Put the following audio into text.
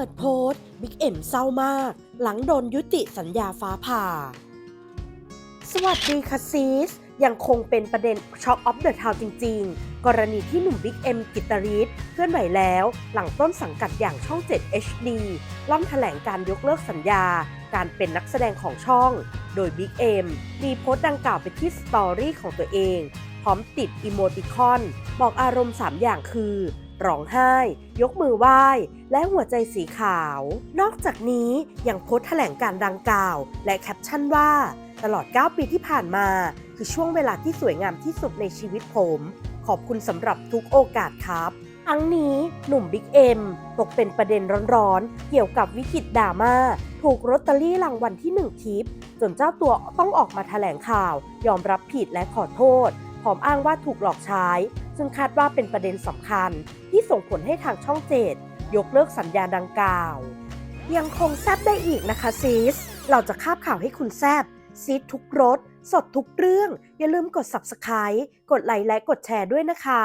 ปิดโพสต์บิ๊กเอ็มเศร้ามาก หลังโดนยุติสัญญาฟ้าผ่า สวัสดีค่ะซีส ยังคงเป็นประเด็นช็อคออฟเดอะทาวจริง ๆ กรณีที่หนุ่มบิ๊กเอ็มกิตริสเคลื่อนไหวแล้ว หลังต้นสังกัดอย่างช่อง 7 HD ล่ำแถลงการยกเลิกสัญญา การเป็นนักแสดงของช่อง โดยบิ๊กเอ็มมีโพสต์ดังกล่าวไปที่สตอรี่ของตัวเอง พร้อมติดอีโมติคอน บอกอารมณ์ 3 อย่างคือ ร้องไห้ ยกมือไหว้ และหัวใจสีขาว นอกจากนี้ยังโพสแถลงการดังกล่าว และแคปชั่นว่า ตลอด 9 ปีที่ผ่านมา คือช่วงเวลาที่สวยงามที่สุดในชีวิตผม ขอบคุณสำหรับทุกโอกาสครับทั้งนี้หนุ่มบิ๊กเอ็มตกเป็นประเด็นร้อนๆ เกี่ยวกับวิกฤตดราม่า ถูกลอตเตอรี่รางวัลที่ 1 ทิป จนเจ้าตัวต้องออกมาแถลงข่าว ยอมรับผิดและขอโทษ พร้อมอ้างว่าถูกหลอกใช้ ซึ่งคาดว่าเป็นประเด็นสำคัญ ที่ส่งผลให้ทางช่องเจ็ดยกเลิกสัญญาดังกล่าว ยังคงแซบได้อีกนะคะซีส เราจะคาบข่าวให้คุณแซบซีดทุกรสสดทุกเรื่อง อย่าลืมกด subscribe กดไลค์และกดแชร์ด้วยนะคะ